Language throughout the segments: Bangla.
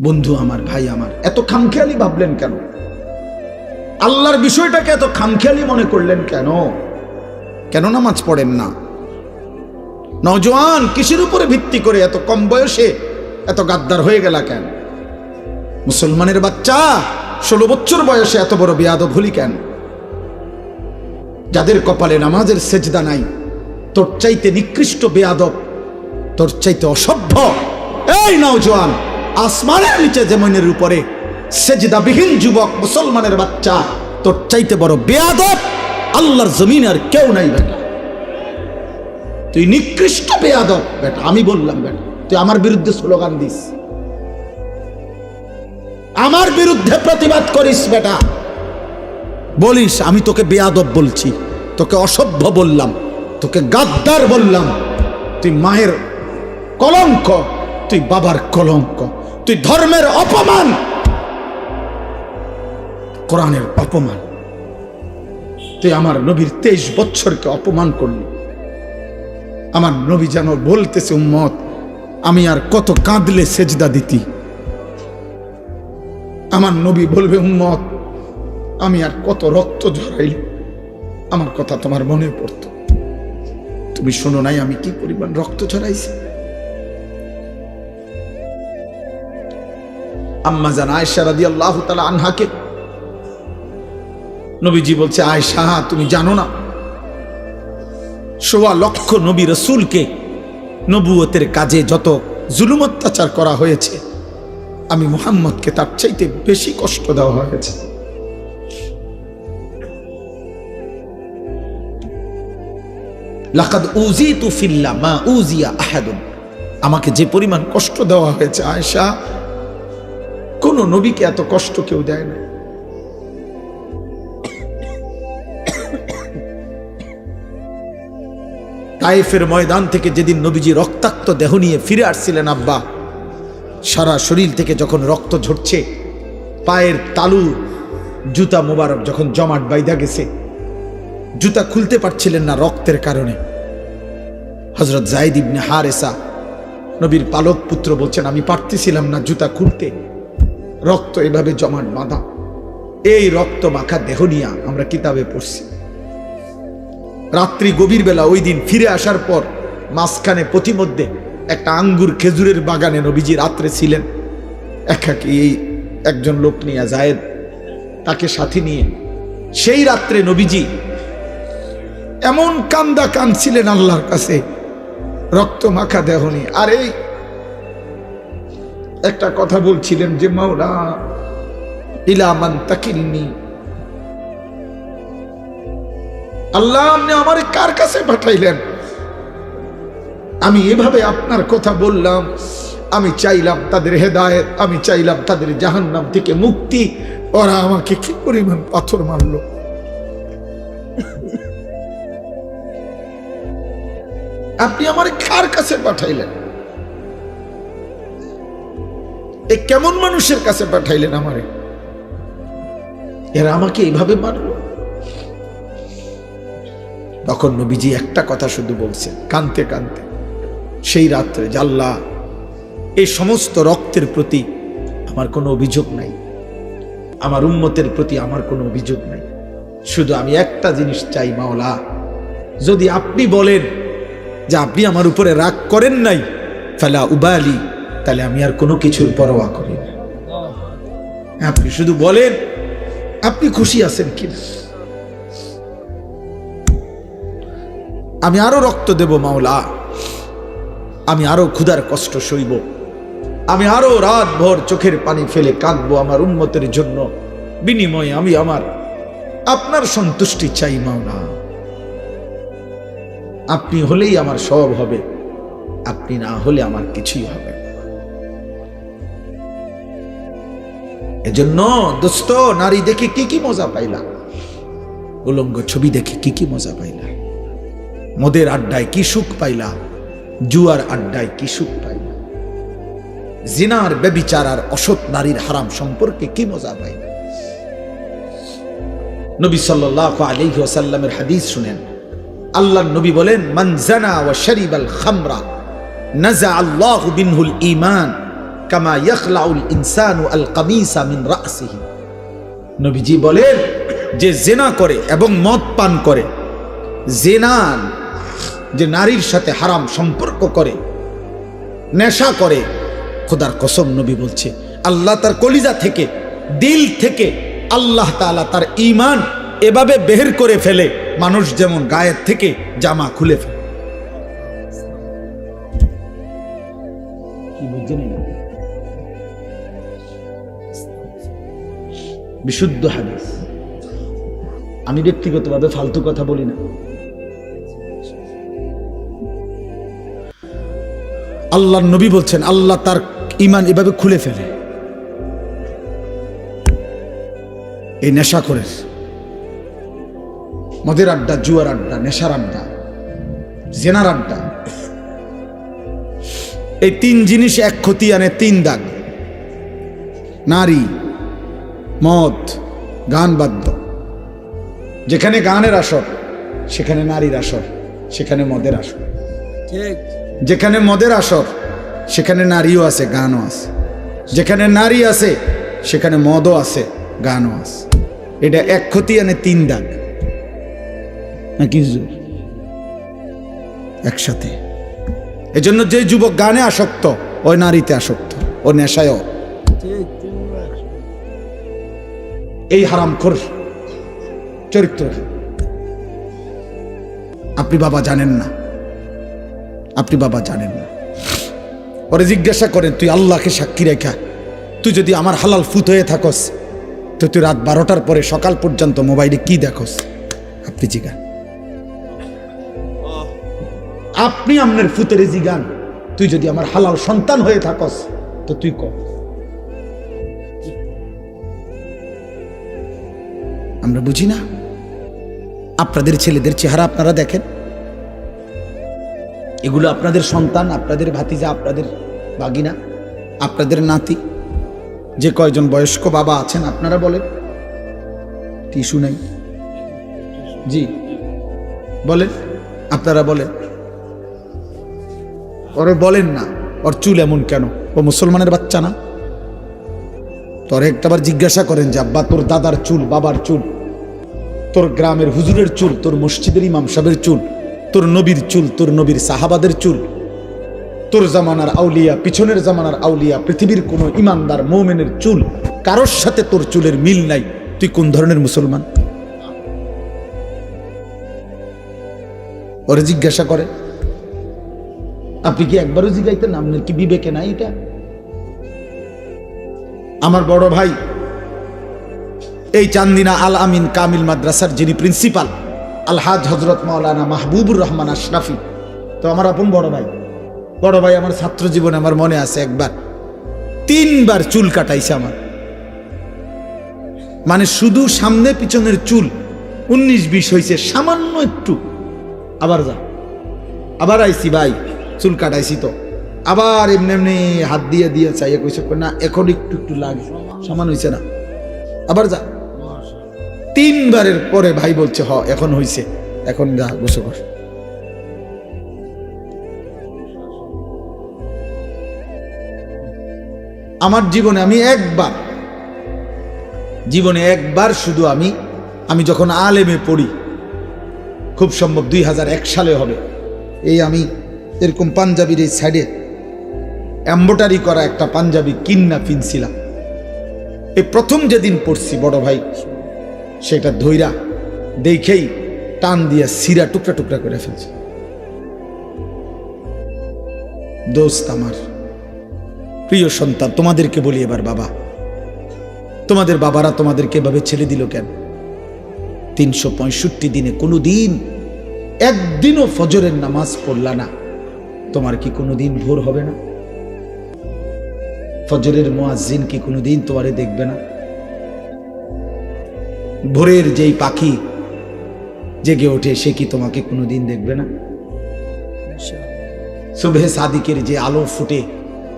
বন্ধু আমার, ভাই আমার, এত খামখেয়ালি ভাবলেন কেন? আল্লাহর বিষয়টাকে এত খামখেয়ালি মনে করলেন কেন? কেন নামাজ পড়েন না? নজওয়ান কিসের উপরে ভিত্তি করে এত কম বয়সে এত গাদ্দার হয়ে গেলা কেন? মুসলমানের বাচ্চা, ষোলো বছর বয়সে এত বড় বেয়াদব হলি কেন? যাদের কপালে নামাজের সেজদা নাই, তোর চাইতে নিকৃষ্ট বেয়াদব, তোর চাইতে অসভ্য। এই নওজোয়ান আসমানের নিচে জমিনের উপরে সেজদাবিহীন যুবক, মুসলমানের বাচ্চা, তোর চাইতে বড় বেয়াদব আল্লাহর জমিন আর কেউ নাই বেটা। তুই নিকৃষ্ট বেয়াদব বেটা, আমি বললাম বেটা, তুই আমার বিরুদ্ধে স্লোগান দিস। আমার বিরুদ্ধে প্রতিবাদ করিস বেটা। বলিস, আমি তোকে বেয়াদব বলছি, তোকে অসভ্য বললাম, তোকে গাদ্দার বললাম। তুই মায়ের কলঙ্ক, তুই বাবার কলঙ্ক। তুই ধর্মের অপমান। কোরআনের অপমান। তুই আমার নবীর তেইশ বছরকে অপমান করলি। আমার নবী যেন বলতেছে, উম্মত, আমি আর কত কাঁদলে সেজদা দিতি। আমার নবী বলবে, উম্মত, আমি আর কত রক্ত ঝরাইল। আমার কথা তোমার মনে পড়তো। তুমি শোনো নাই আমি কি পরিমাণ রক্ত ঝরাইছি? আয়সা রাদি আল্লাহ তালা আনহাকে। নবীজি বলছে আয়সা তুমি জানো না? সোয়া লক্ষ নবী রসুলকে নবুয়তের কাজে যত জুলুম অত্যাচার করা হয়েছে, আমি মুহাম্মদকে তার চাইতে বেশি কষ্ট দেওয়া হয়েছে। আমাকে যে পরিমাণ কষ্ট দেওয়া হয়েছে, আয়েশা কোন নবীকে এত কষ্ট কেউ দেয় না। তাইফের ময়দান থেকে যেদিন নবীজি রক্তাক্ত দেহ নিয়ে ফিরে আসছিলেন, আব্বা, সারা শরীর থেকে যখন রক্ত ঝরছে, পায়ের তালু, জুতা মোবারক যখন জমাট বাইদা গেছে, জুতা খুলতে পারছিলেন না রক্তের কারণে। হজরত জাইদ ইবনে হারেসা, নবীর পালক পুত্র বলছেন, আমি পারতেছিলাম না জুতা খুলতে। রক্ত এভাবে জমাট বাঁধা। এই রক্ত মাখা দেহ নিয়ে আমরা কিতাবে পড়ছি। রাত্রি গভীর বেলা ওই দিন ফিরে আসার পর মাঝখানে প্রতিমধ্যে একটা আঙ্গুর খেজুরের বাগানে নবীজি রাত্রে ছিলেন। একাকি এই একজন লোক নিয়ে জায়েদ তাকে সাথে নিয়ে সেই রাত্রে নবীজি এমন কান্দা কানছিলেন আল্লাহর কাছে, রক্ত মাখা দেহনি আর এই একটা কথা বলছিলেন যে, মাওলা ইলামান তাকিলনি। আল্লাহ আপনি আমার কার কাছে পাঠাইলেন? আমি এভাবে আপনার কথা বললাম, আমি চাইলাম তাদের হেদায়েত, আমি চাইলাম তাদের জাহান্নাম থেকে মুক্তি। ওরা আমাকে কি পরিমাণ পাথর মারলো? আপনি আমার কার কাছে পাঠাইলেন? এ কেমন মানুষের কাছে পাঠাইলেন আমারে? এরা আমাকে এইভাবে মারলো? তখন নবীজি একটা কথা শুধু বলছেন, কানতে কানতে। সেই রাত্রে জাল্লা, এই সমস্ত রক্তের প্রতি আমার কোনো অভিযোগ নাই। আমার উম্মতের প্রতি আমার কোনো অভিযোগ নাই। শুধু আমি একটা জিনিস চাই, মাওলা, যদি আপনি বলেন যে আপনি আমার উপরে রাগ করেন নাই, ফেলা উবালি তাহলে আমি আর কোনো কিছুর পরোয়া করি না। আপনি শুধু বলেন, আপনি খুশি আছেন কিনা? আমি আরও রক্ত দেব মাওলা। আমি আরও ক্ষুধার কষ্ট সইব। আমি আরও রাত ভর চোখের পানি ফেলে কাঁদবো আমার উন্মতের জন্য। বিনিময়ে আমি আমার, আপনার সন্তুষ্টি চাই মাওলা। আপনি হলেই আমার সব হবে, আপনি না হলে আমার কিছুই হবে এজন্য দোস্ত, নারী দেখে কি কি মজা পাইলা? উলঙ্গ ছবি দেখে কি কি মজা পাইলা? মদের আড্ডায় কি সুখ পাইলা? জুয়ার আড্ডায় কি সুখ পাইলা? জিনার বেবিচার আর অসৎ নারীর হারাম সম্পর্কে কি মজা পাইলা? নবী সাল্লাল্লাহু আলাইহি ওয়াসাল্লামের হাদিস শুনেন। আল্লাহ নবী বলেন, মান জানা ওয়া শারিবাল খামরা, নাজা আল্লাহু বিনহুল ঈমান। কামা ইয়াখলাউল ইনসানু আল কামিসা মিন রাসিহি। নবীজি বলেন, যে জেনা করে এবং মদ পান করে, জেনা যে নারীর সাথে হারাম সম্পর্ক করে, নেশা করে, খোদার কসম নবী বলছে, আল্লাহ তার কলিজা থেকে, দিল থেকে আল্লাহ তাআলা তার ঈমান এভাবে বের করে ফেলে, মানুষ যেমন গায়ের থেকে জামা খুলে ফেলে। বিশুদ্ধ হাদিস। আমি ব্যক্তিগতভাবে ফালতু কথা বলি না। আল্লাহ নবী বলছেন, আল্লাহ তার ইমান এভাবে খুলে ফেলে। এই নেশা করে মদের আড্ডা, জুয়ার আড্ডা, নেশার আড্ডা, জেনার আড্ডা, এই তিন জিনিস এক ক্ষতি আনে তিন দাগ। নারী মদ গান বাদ্য। যেখানে গানের আসর সেখানে নারীর আসর সেখানে মদের আসর। ঠিক। যেখানে মদের আসর সেখানে নারীও আছে গানও আছে। যেখানে নারী আছে সেখানে মদও আছে গানও আছে। এটা এক ক্ষতি আনে তিন দাগ। নাকি একসাথে। এজন্য যে যুবক গানে আসক্ত ওই নারীতে আসক্ত ও নেশায়ও। ঠিক। এই হারাম খোর চরিত্র। আপনি বাবা জানেন না। আপনি বাবা জানেন না। ওরে জিজ্ঞাসা করেন, তুই আল্লাহকে সাক্ষী রেখা? তুই যদি আমার হালাল ফুত হয়ে থাকস, তো তুই রাত বারোটার পরে সকাল পর্যন্ত মোবাইলে কি দেখস? আপনি জিগান। আপনি আপনার ফুতেরে জিগান। তুই যদি আমার হালাল সন্তান হয়ে থাকস, তো তুই কর। আমরা বুঝি না। আপনাদের ছেলেদের চেহারা আপনারা দেখেন। এগুলো আপনাদের সন্তান, আপনাদের ভাতিজা, আপনাদের বাগিনা আপনাদের নাতি। যে কয়জন বয়স্ক বাবা আছেন আপনারা বলেন। টিস্যু নাই। জি। বলেন, আপনারা বলেন। ওরে বলেন না, ওর চুল এমন কেন? ও মুসলমানের বাচ্চা না? তোর একটাবার জিজ্ঞাসা করেন যে, আব্বা, তোর দাদার চুল, বাবার চুল তোর গ্রামের হুজুরের চুল, তোর মসজিদের ইমাম সাহেবের চুল, তোর নবীর চুল, তোর নবীর সাহাবাদের চুল, তোর জামানার আউলিয়া, পিছনের জামানার আউলিয়া, পৃথিবীর কোনো ইমানদার মৌমেনের চুল, কারোর সাথে তোর চুলের মিল নাই। তুই কোন ধরনের মুসলমান? ওরে জিজ্ঞাসা করে, আপনি কি একবারও জিজ্ঞাইতেন আপনার কি বিবেকে নাই এটা? আমার বড় ভাই এই চান্দিনা আল আমিন কামিল মাদ্রাসার যিনি প্রিন্সিপাল আলহাজ হজরত মাওলানা মাহবুবুর রহমান আশরাফি। তো আমার আপন বড় ভাই বড় ভাই আমার ছাত্র জীবনে আমার মনে আছে একবার, তিনবার চুল কাটাইছে আমার। মানে শুধু সামনে পিছনের চুল, উনিশ বিশ হয়েছে সামান্য একটু। আবার যা, আবার আইছি ভাই, চুল কাটাইছি তো। আবার এমনি এমনি হাত দিয়ে দিয়ে চাইয়া কইছে, না, এখন একটু একটু লাগে সমান হয়েছে না। আবার যা। তিনবারের পরে ভাই বলছে, হ, এখন হইছে। এখন যা বসে বস আমার জীবনে আমি একবার, জীবনে একবার শুধু আমি আমি যখন আলেমে পড়ি, খুব সম্ভব দুই হাজার এক সালে হবে, এই আমি এরকম পাঞ্জাবির এই সাইডে এম্বোটারি করা একটা পাঞ্জাবি কিন্না ফিনছিলাম। এই প্রথম যেদিন পড়ছি, বড় ভাই সেটা ধৈরা দেখেই টান দিয়া সিরা টুকরা টুকরা করে ফেলছে। দোস্ত আমার, প্রিয় সন্তান, তোমাদেরকে বলি এবার বাবা, তোমাদের বাবারা তোমাদেরকে এভাবে ছেড়ে দিল কেন? তিনশো পঁয়ষট্টি দিনে কোনো দিন একদিনও ফজরের নামাজ পড়লা না। তোমার কি কোনো দিন ভোর হবে না? ফজরের মোয়াজিন কি কোনো দিন তোমারে দেখবে না? ভোরের যেই পাখি জেগে ওঠে, সে কি তোমাকে কোনোদিন দেখবে না? শুভে সাদিকের যে আলো ফুটে,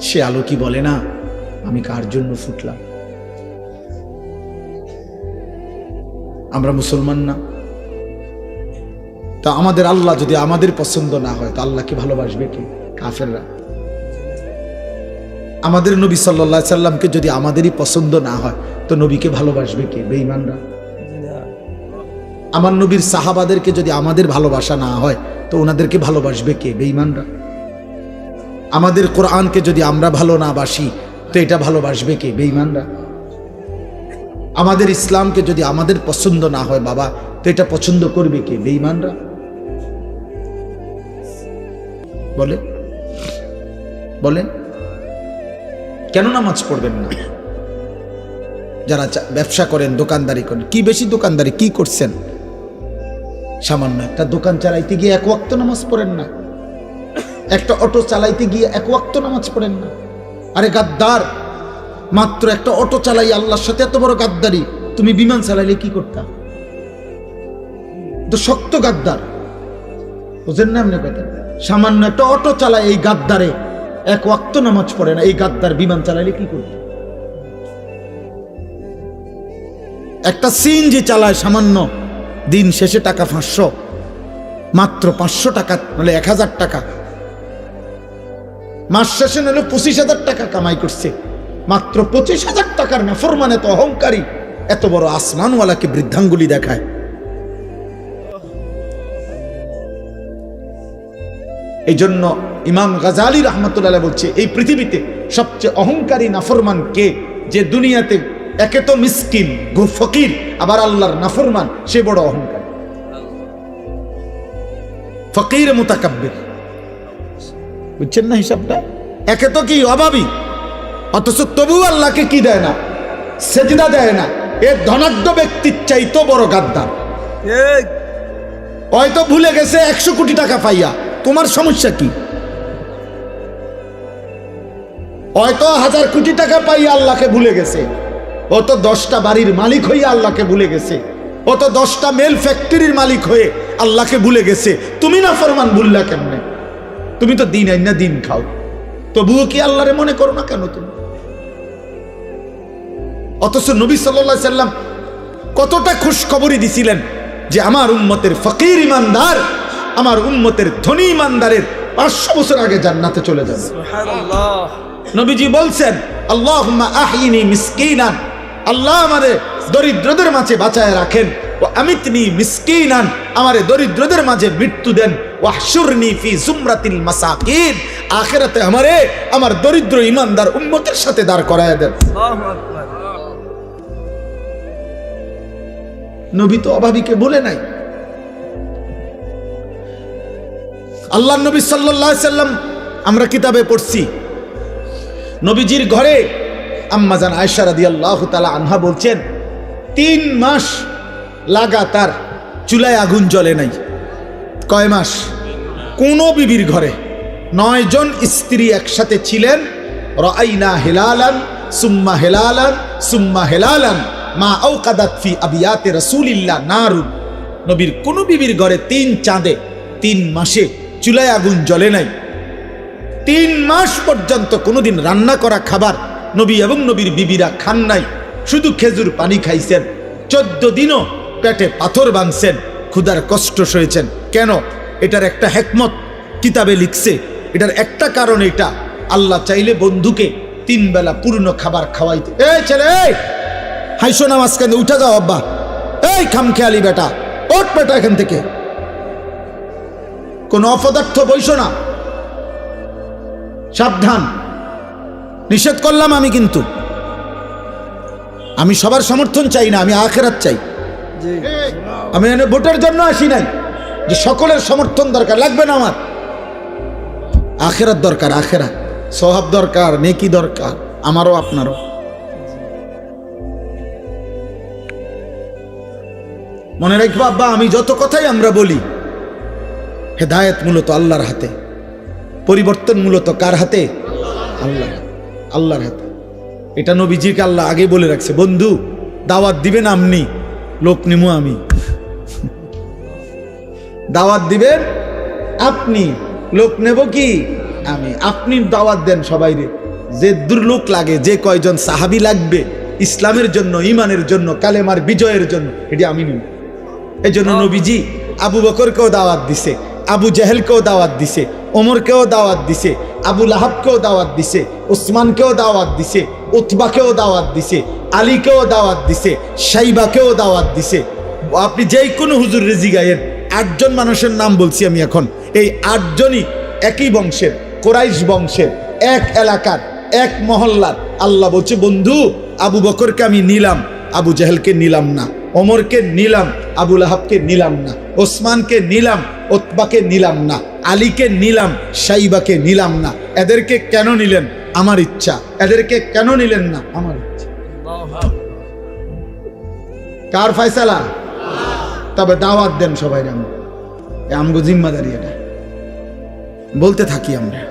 সে আলো কি বলে না? আমি কার জন্য ফুটলাম? আমরা মুসলমান না। তা আমাদের আল্লাহ যদি আমাদের পছন্দ না হয়, তো আল্লাহকে ভালোবাসবে কি? কাফেররা। আমাদের নবী সাল্লা সাল্লামকে যদি আমাদেরই পছন্দ না হয়, তো নবীকে ভালোবাসবে কে? বেঈমানরা। আমার নবীর সাহাবাদেরকে যদি আমাদের ভালোবাসা না হয়, তো ওনাদেরকে ভালোবাসবে কে? বেঈমানরা। আমাদের কোরআনকে যদি আমরা ভালো না বাসি, তো এটা ভালোবাসবে কে? বেঈমানরা। আমাদের ইসলামকে যদি আমাদের পছন্দ না হয়, বাবা, তো এটা পছন্দ করবে কে? বেঈমানরা। বলে বলেন। কেন নামাজ পড়বেন না? যারা ব্যবসা করেন, দোকানদারি করেন, কি বেশি দোকানদারি, কি করছেন? সামান্য একটা দোকান চালাইতে গিয়ে এক ওয়াক্ত নামাজ পড়েন না। একটা অটো চালাইতে গিয়ে এক ওয়াক্ত নামাজ পড়েন না। আরে গাদ্দার, মাত্র একটা অটো চালাই আল্লাহর সাথে এত বড় গাদ্দারি, তুমি বিমান চালাইলে কি করতাম তো শক্ত গাদ্দার। বুঝেন না এমনি কথা সামান্য একটা অটো চালায় এই গাদ্দারে, এক ওয়াক্ত নামাজ পড়ে না, এই গাদ্দার বিমান চালাইলে কি করতাম একটা সিএনজি চালায় সামান্য দিন শেষে টাকা পাঁচশো, মাত্র পাঁচশো টাকা, নাহলে এক হাজার টাকা। মাস শেষে নাহলে পঁচিশ হাজার টাকা কামাই করছে। মাত্র পঁচিশ হাজার টাকার নাফরমান, এত অহংকারী, এত বড় আসমানওয়ালাকে বৃদ্ধাঙ্গুলি দেখায়। এই জন্য ইমাম গাজালি রহমতুল্লাহ বলছে, এই পৃথিবীতে সবচেয়ে অহংকারী নাফরমান কে? যে দুনিয়াতে একে তো মিসকিন গু ফকির আবার আল্লাহর নাফরমান সে বড় অহংকার। ফকির মোতাকাব্বির। বুঝছেন না হিসাবটা? একে তো কি অভাবী? অথচ তবু আল্লাহকে কি দেয় না? সেজদা দেয় না। এ ধনাঢ্য ব্যক্তির চাইতো বড় গাদ্দার। হয়তো ভুলে গেছে একশো কোটি টাকা পাইয়া। তোমার সমস্যা কি? হয়তো হাজার কোটি টাকা পাইয়া আল্লাহকে ভুলে গেছে। ও তো দশটা বাড়ির মালিক হয়ে আল্লাহকে ভুলে গেছে। ও তো দশটা মেল ফ্যাক্টরির মালিক হয়ে আল্লাহকে ভুলে গেছে। তুমি না ফরমান ভুললা কেমনে? তুমি তো দিন আইনা দিন খাও। তবুও কি আল্লাহরে মনে করো না কেন তুমি? অথচ নবী সাল্লাহ সাল্লাম কতটা খুশখবরই দিছিলেন যে আমার উম্মতের ফকির ইমানদার আমার উম্মতের ধনী ইমানদারের পাঁচশো বছর আগে জান্নাতে চলে যাবে। নবীজি বলছেন আল্লাহ আহিনি মিসকিনান। আল্লাহ আমারে দরিদ্রদের মাঝে বাঁচায় রাখেন। ও আমিতনি মিসকিনান আমারে দরিদ্রদের মাঝে মৃত্যু দেন। ওয়াহশুরনি ফি জুমরাতিল মাসাকিন আখিরাতে আমারে আমার দরিদ্র ইমানদার উম্মতের সাথে দাঁড় করায় দেন। নবী তো অভাবীকে বলে নাই। আল্লাহ নবী সাল্লাহ সাল্লাম আমরা কিতাবে পড়ছি নবীজির ঘরে আম্মাজান আয়সা রাদি আল্লাহ তালা আনহা বলছেন, তিন মাস লাগাতার চুলায় আগুন জ্বলে নাই। কয় মাস? কোনো বিবির ঘরে। নয় জন স্ত্রী একসাথে ছিলেন। রাইনা হেলালান, সুম্মা হেলালান সুম্মা হেলালান, মা আওকাদাত ফি আবিয়াতে রাসূলিল্লাহ নারুন নবীর কোন বিবির ঘরে তিন চাঁদে তিন মাসে চুলায় আগুন জ্বলে নাই। তিন মাস পর্যন্ত কোনোদিন রান্না করা খাবার নবী এবং নবীর বিবিরা খান নাই, শুধু খেজুর পানি খাইছেন। চোদ্দ দিনও পেটে পাথর বাঁধছেন, ক্ষুধার কষ্ট সয়েছেন। কেন? এটার একটা হেকমত, কিতাবে লিখছে, এটার একটা কারণ এটা। আল্লাহ চাইলে বন্ধুকে তিন বেলা পূর্ণ খাবার খাওয়াইতে এই ছেলে হাইসো না মাঝখানে উঠে যাও আব্বা। এই খামখেয়ালি বেটা ওট বেটা এখান থেকে। কোনো অপদার্থ বইসো না। সাবধান। নিষেধ করলাম আমি কিন্তু। আমি সবার সমর্থন চাই না আমি আখেরাত চাই। আমি এনে ভোটের জন্য আসি নাই। যে সকলের সমর্থন দরকার লাগবে না আমার। আখেরাত দরকার আখেরাত। স্বভাব দরকার নেকি দরকার আমারও আপনারও। মনে রাখব আব্বা আমি যত কথাই আমরা বলি হেদায়েত মূলত আল্লাহর হাতে পরিবর্তন মূলত কার হাতে? আল্লাহ আল্লাহর হাতে। এটা নবীজিকে আল্লাহ আগে বলে রাখছে বন্ধু দাওয়াত দিবেন আপনি লোক নিমু আমি। দাওয়াত দিবেন আপনি লোক নেব কি? আমি। আপনি দাওয়াত দেন সবাই রে। যে দূর লোক লাগে যে কয়জন সাহাবি লাগবে ইসলামের জন্য ইমানের জন্য কালেমার বিজয়ের জন্য এটি আমি নিব। এই জন্য নবীজি আবু বকরকেও দাওয়াত দিছে। আবু জাহেলকেও দাওয়াত দিছে, ওমরকেও দাওয়াত দিছে, আবু আহাবকেও দাওয়াত দিছে, ওসমানকেও দাওয়াত দিছে, উতবাকেও দাওয়াত দিছে, আলীকেও দাওয়াত দিছে, সাইবাকেও দাওয়াত দিছে। আপনি যেই কোনো হুজুর রেজি গায়ের আটজন মানুষের নাম বলছি আমি এখন। এই আটজনই একই বংশের, কোরাইশ বংশের, এক এলাকার, এক মহল্লার। আল্লাহ বলছে, বন্ধু, আবু বকরকে আমি নিলাম, আবু জাহেলকে নিলাম না। ওমরকে নিলাম আবুল আহাবকে নিলাম না, ওসমানকে নিলাম, ওতবাকে নিলাম না, আলীকে নিলাম, সাইবাকে নিলাম না। এদেরকে কেন নিলেন? আমার ইচ্ছা। এদেরকে কেন নিলেন না? আমার ইচ্ছা। কার ফয়সালা? তবে দাওয়াত দেন সবাই আমি জিম্মাদারি এটা। বলতে থাকি আমরা,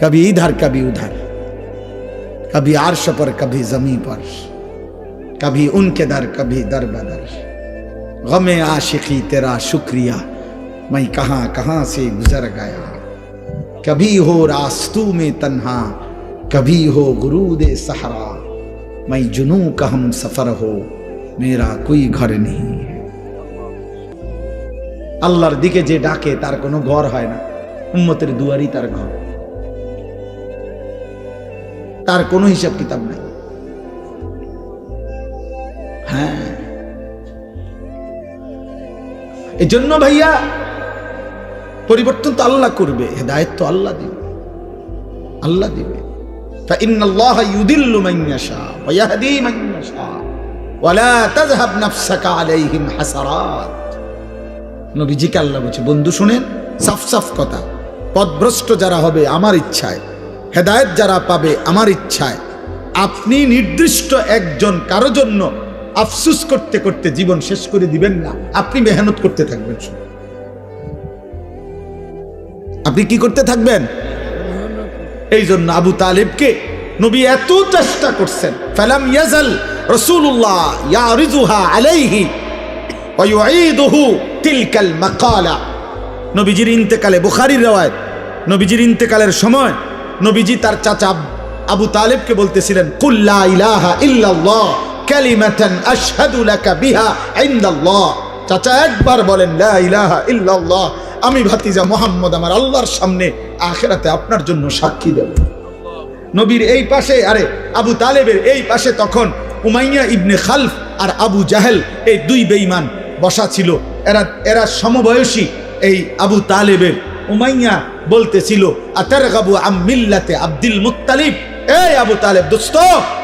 কবি ইধার, কবি উধার, কবি আর্শ পর, কবি জমি পর। कभी उनके दर कभी दर बदर गमे आशिकी तेरा शुक्रिया मैं कहाँ कहाँ से गुजर गया कभी हो रास्तू में तन्हा कभी हो गुरूद सहरा मैं जुनू का हम सफर हो मेरा कोई घर नहीं है আল্লাহর দিকে যে ডাকে তার কোনো ঘর হয় না উম্মতের দুয়ারই তার ঘর তার কোনো হিসাব কিতাব নাই হ্যাঁ। এই জন্য ভাইয়া, পরিবর্তন তো আল্লাহ করবে, হেদায়ত তো আল্লাহ দিবে। আল্লাহ দিবে। নবীজিকে আল্লাহ বলছে, বন্ধু শুনেন সাফ সাফ কথা। পদভ্রষ্ট যারা হবে আমার ইচ্ছায়, হেদায়ত যারা পাবে আমার ইচ্ছায়, আপনি নির্দিষ্ট একজন কারও জন্য আফসুস করতে করতে জীবন শেষ করে দিবেন না। আপনি মেহনত করতে থাকবেন আপনি কি করতে থাকবেন? এই জন্য আবু তালেবকে নবী এত চেষ্টা করছেন, ফালাম ইয়াজাল রাসূলুল্লাহ ইয়ারিজুহা আলাইহি ওয়া ইউঈদুহু তিলকাল মাকালা। নবীজির ইন্তেকালে, বুখারীর রওয়ায়াত, নবীজির ইন্তেকালের সময় নবীজি তার চাচা আবু তালেবকে বলতেছিলেন কুল্লা ইলাহা ইল্লাল্লাহ। কালিমাতান আশহাদু লাকা বিহা ইনদাল্লাহ। চাচা একবার বলেন, লা ইলাহা ইল্লাল্লাহ। আমি ভাতিজা মোহাম্মদ আমার আল্লাহর সামনে আখেরাতে আপনার জন্য সাক্ষী দেব। নবীর এই পাশে, আরে আবু তালেবের এই পাশে তখন উমাইয়া ইবনে খালফ আর আবু জাহেল এই দুই বেঈমান বসা ছিল। এরা এরা সমবয়সী এই আবু তালেবের। উমাইয়া বলতেছিল আতার গাবু আমিল্লাতে আব্দুল মুত্তালিব? এই আবু তালেব, দোস্ত,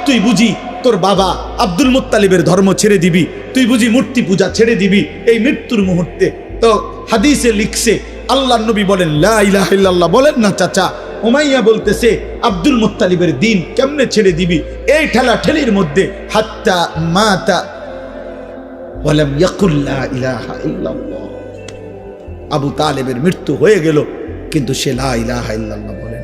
তুই বুঝি তোর বাবা আব্দুল মুত্তালিবের ধর্ম ছেড়ে দিবি। তুই বুঝি মূর্তি পূজা ছেড়ে দিবি এই মৃত্যুর মুহূর্তে। তো হাদিসে লিখছে আল্লাহ নবী বলেন, লা ইলাহা ইল্লাল্লাহ বলেন না, চাচা, উমাইয়া বলতেছে, আব্দুল মুত্তালিবের দিন কেমনে ছেড়ে দিবি? এই ঠেলা ঠেলির মধ্যে, হাত্তা মাতা ইল্লাল্লাহ। আবু তালেবের মৃত্যু হয়ে গেল, কিন্তু সে লা ইলাহা ইল্লাল্লাহ বলে